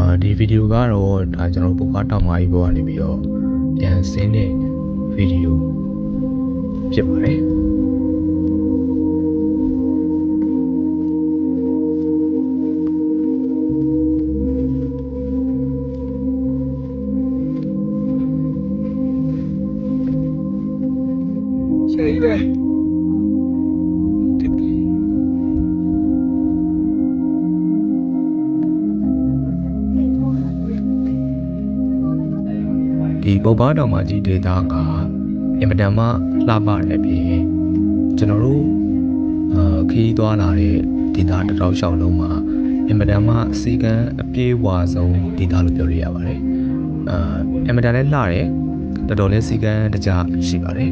အာဒီဗီဒီယိုကတော့ဒါကျွန်တော်ပုပ္ပတောင်မကြီးဘောကနေပြီးတော့ပြန်ဆင်းတဲ့ဗီဒီယိုဖြစ်ပါတယ် ဒီပုပ္ပတောင်မကြီးဒေတာကအင်မတန်မှလှပတဲ့အပြင်ကျွန်တော်တို့အာခီးသွားလာတဲ့ဒေတာတစ်တောက်လျှောက်လုံးမှာအင်မတန်မှစီကံအပြေးဝါဆုံးဒေတာလို့ပြောလို့ရပါတယ်အာအင်မတန်လည်းလှတယ်တော်တော်လေးစီကံတကြရှိပါတယ်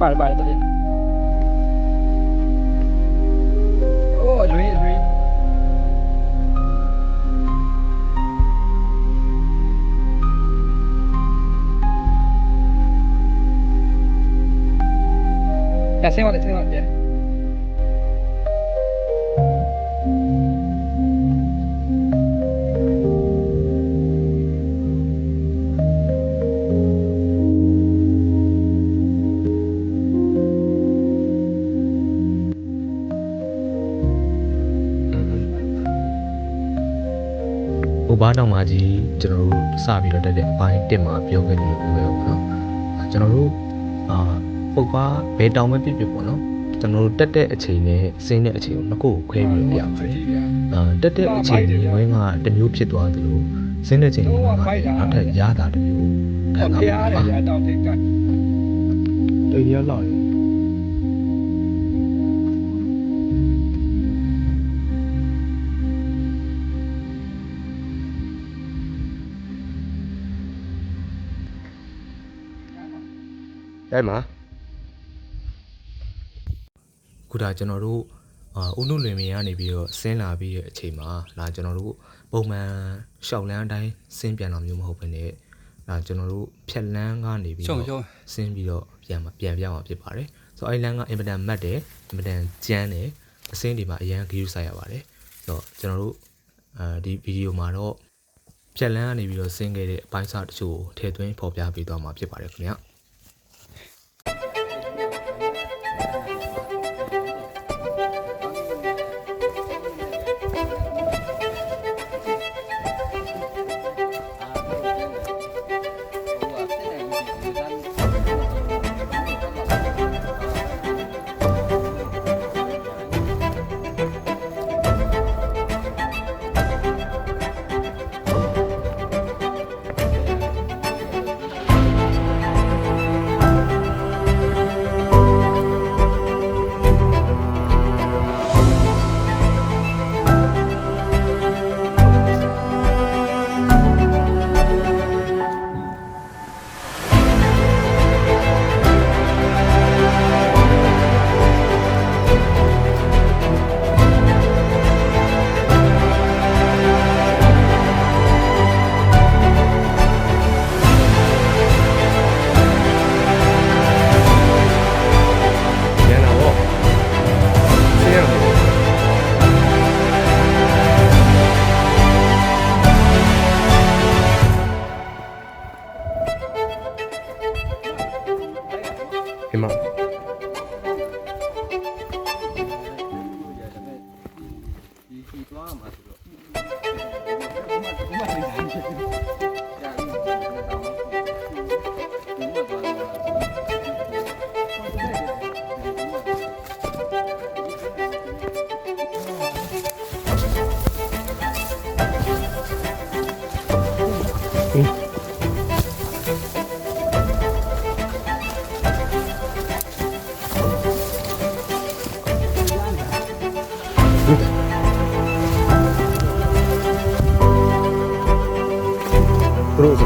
ပါတယ်ပါတယ်တယ်အိုးလွေးလွေးရဆ ဘားတောင်မှကြီးကျွန်တော်တို့စပြီးတော့တက်တဲ့အပိုင်းတက်မှာပြောခဲ့လို့ပြောရပါတော့ကျွန်တော်တို့အာပုတ်ပါဘယ်တောင်ပဲဖြစ်ဖြစ်ပေါ့နော်ကျွန်တော်တို့တက်တဲ့အချိန်နဲ့ဆင်းတဲ့အချိန်ကိုနှစ်ခုခွဲပြီးပြပါတယ်အာတက်တဲ့အချိန်ဒီဝင်းကတမျိုးဖြစ်သွားသလိုဆင်းတဲ့အချိန်ကနောက်ထပ်ရတာတမျိုးခံစားရတယ်တောင်ထိပ်ကတကယ်လောက် ရိုက်မှာခုဒါကျွန်တော်တို့အုံနုလွင်မင်းကနေပြီးတော့ဆင်းလာပြီးတဲ့အချိန်မှာဒါကျွန်တော်တို့ပုံမှန်ရှောက်လန်းအတိုင်းဆင်းပြန်တော့မျိုးမဟုတ်ဘဲနဲ့ဒါကျွန်တော်တို့ဖြက်လန်းကနေပြီးတော့ဆင်းပြီးတော့ပြန်မှာပြန်ပြောင်းမှာဖြစ်ပါတယ်ဆိုတော့အဲ့လန်းကအင်ပဒန်မတ်တယ်အင်ပဒန်ကျန်းတယ်အဆင်းဒီမှာအရန်ဂရုစိုက်ရပါတယ်ဆိုတော့ကျွန်တော်တို့အဲဒီဗီဒီယိုမှာတော့ဖြက်လန်းကနေပြီးတော့ဆင်းခဲ့တဲ့အပိုင်းစတချို့ကိုထည့်သွင်းဖော်ပြပေးသွားမှာဖြစ်ပါတယ်ခင်ဗျာ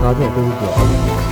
သူတို့စကား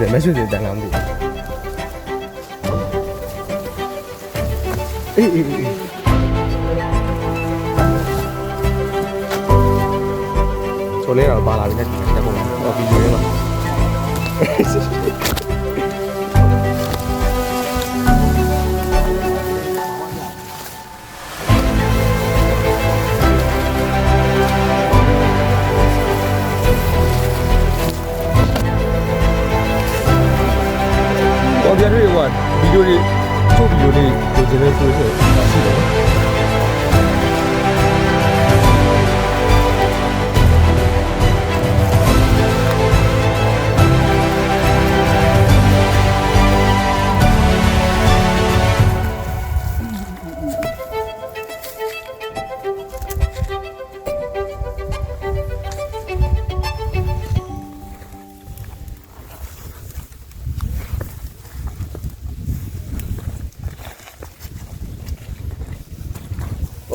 ပြောတူးပြောမရွှေစင်တန်လားမသိအေးအေးအေးချိုလေးတော့ပါလာပြီနဲ့တက်ပုံတော့ဗီဒီယိုလေးမှာ ဗီဒီယိုတွေချို့ဗီဒီယိုတွေကို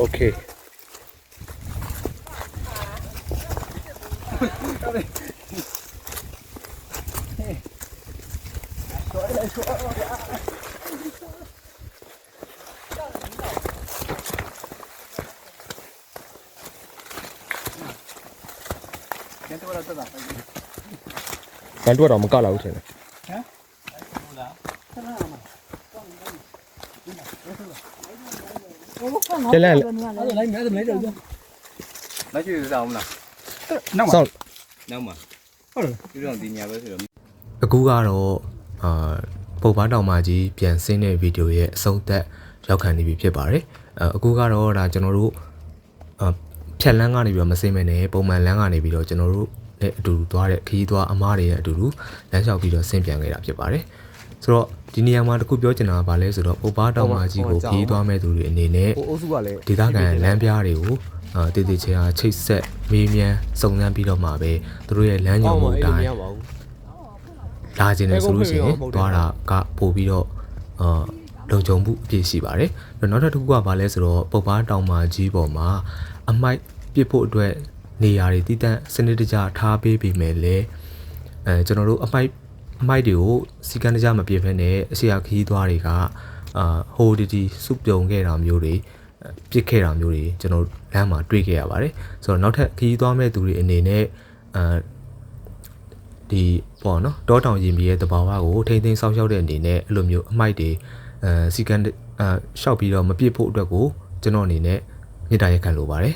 ok Cái đua đó mà có lâu thế này. Hả? Cái đua đó. Cái đua đó mà. Cái đua đó mà. တယ်ကျလဲအဲ့ဒါလိုက်မယ်အဲ့ဒါလိုက်တော့မရှိသေးတော့မလားနောက်ဆောင်းနောက်မှာဟုတ်တယ်ပြီးတော့ဒီညာပဲဆိုတော့အခုကတော့အာပုပ်ပားတောင်မကြီးပြန်ဆင်းတဲ့ဗီဒီယိုရဲ့အဆုံးသက်ရောက်ခံနေပြီဖြစ်ပါတယ်အအခုကတော့ဒါကျွန်တော်တို့အဖြတ်လန်းကနေပြီးတော့မဆင်းမနဲ့ပုံမှန်လန်းကနေပြီးတော့ကျွန်တော်တို့နဲ့အတူတူသွားတဲ့ခရီးသွားအမားတွေရဲ့အတူတူလမ်းလျှောက်ပြီးတော့ဆင်းပြန်ခဲ့တာဖြစ်ပါတယ် ဆိုတော့ဒီနေရာမှာတခုပြောချင်တာကဘာလဲဆိုတော့ပုပ်ပားတောင်မကြီးကိုခရီးသွားမဲ့သူတွေအနေနဲ့ဟိုအုပ်စုကလည်းဒေသခံလမ်းပြားတွေကိုအာတည်တည်ချာချိတ်ဆက်မေးမြန်းစုံစမ်းပြီးတော့မှပဲသူတို့ရဲ့လမ်းညွှန်မှုအတိုင်းပါဘူးလာခြင်းနဲ့ဆိုလို့ရှိရင်သွားတာကပို့ပြီးတော့အာလုံခြုံမှုအပြည့်ရှိပါတယ်။နောက်တစ်ခုကဘာလဲဆိုတော့ပုပ်ပားတောင်မာကြီးပေါ်မှာအမိုက်ပစ်ဖို့အတွက်နေရာတွေတည်တံ့စနစ်တကျထားပေးပြီးမယ်လေအဲကျွန်တော်တို့အမိုက် အမိုက်တွေကိုစီကံတကျမပြစ်ဖက်နဲ့အစီအခီးသွားတွေကအာဟိုဒီဒီစုပြုံခဲ့တာမျိုးတွေပြစ်ခဲ့တာမျိုးတွေကျွန်တော်လမ်းမှာတွေ့ခဲ့ရပါတယ်။ဆိုတော့နောက်ထပ်ခီးသွားမဲ့သူတွေအနေနဲ့အာဒီပေါ့နော်တောတောင်ရင်မြေရဲ့တဘာဝကိုထိမ့်သိမ်းစောင့်ရှောက်တဲ့အနေနဲ့အဲ့လိုမျိုးအမိုက်တွေအဲစီကန်အဲရှောက်ပြီးတော့မပြစ်ဖို့အတွက်ကိုကျွန်တော်အနေနဲ့မေတ္တာရက်ခံလိုပါတယ်